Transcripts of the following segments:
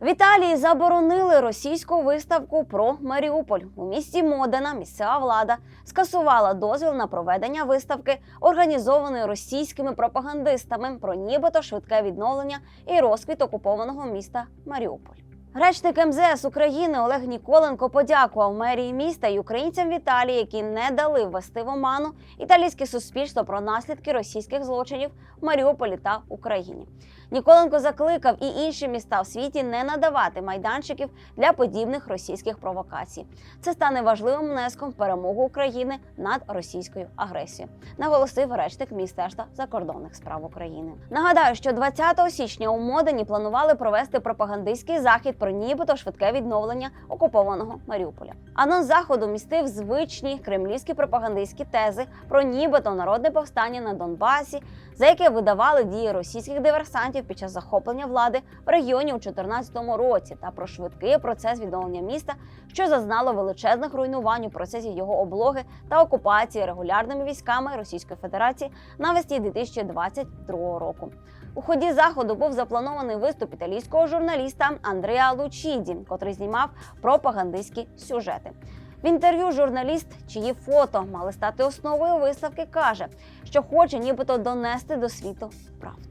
В Італії заборонили російську виставку про Маріуполь. У місті Модена місцева влада скасувала дозвіл на проведення виставки, організованої російськими пропагандистами про нібито швидке відновлення і розквіт окупованого міста Маріуполь. Речник МЗС України Олег Ніколенко подякував мерії міста і українцям в Італії, які не дали ввести в оману італійське суспільство про наслідки російських злочинів в Маріуполі та Україні. Ніколенко закликав і інші міста в світі не надавати майданчиків для подібних російських провокацій. Це стане важливим внеском в перемогу України над російською агресією, наголосив речник Міністерства закордонних справ України. Нагадаю, що 20 січня у Модені планували провести пропагандистський захід про нібито швидке відновлення окупованого Маріуполя. Анонс заходу містив звичні кремлівські пропагандистські тези про нібито народне повстання на Донбасі, за яке видавали дії російських диверсантів під час захоплення влади в регіоні у 2014 році, та про швидкий процес відновлення міста, що зазнало величезних руйнувань у процесі його облоги та окупації регулярними військами Російської Федерації навесні 2022 року. У ході заходу був запланований виступ італійського журналіста Андреа Лучіді, котрий знімав пропагандистські сюжети. В інтерв'ю журналіст, чиї фото мали стати основою виставки, каже, що хоче нібито донести до світу правду.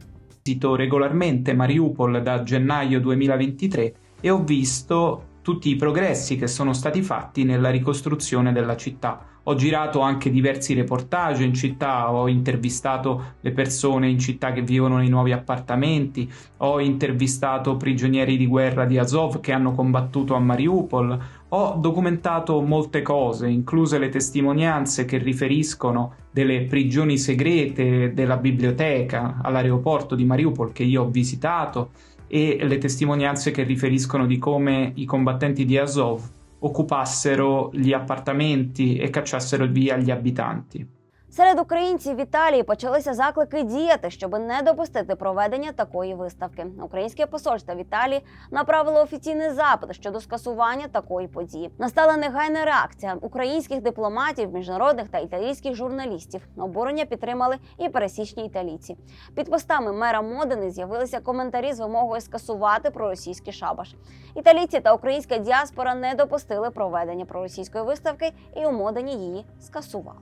Visito regolarmente Mariupol da gennaio 2023 e ho visto tutti i progressi che sono stati fatti nella ricostruzione della città. Ho girato anche diversi reportage in città, ho intervistato le persone in città che vivono nei nuovi appartamenti, ho intervistato prigionieri di guerra di Azov che hanno combattuto a Mariupol, ho documentato molte cose, incluse le testimonianze che riferiscono delle prigioni segrete della biblioteca all'aeroporto di Mariupol che io ho visitato e le testimonianze che riferiscono di come i combattenti di Azov occupassero gli appartamenti e cacciassero via gli abitanti. Серед українців в Італії почалися заклики діяти, щоб не допустити проведення такої виставки. Українське посольство в Італії направило офіційний запит щодо скасування такої події. Настала негайна реакція українських дипломатів, міжнародних та італійських журналістів. Обурення підтримали і пересічні італійці. Під постами мера Модени з'явилися коментарі з вимогою скасувати проросійський шабаш. Італійці та українська діаспора не допустили проведення проросійської виставки і у Модені її скасували.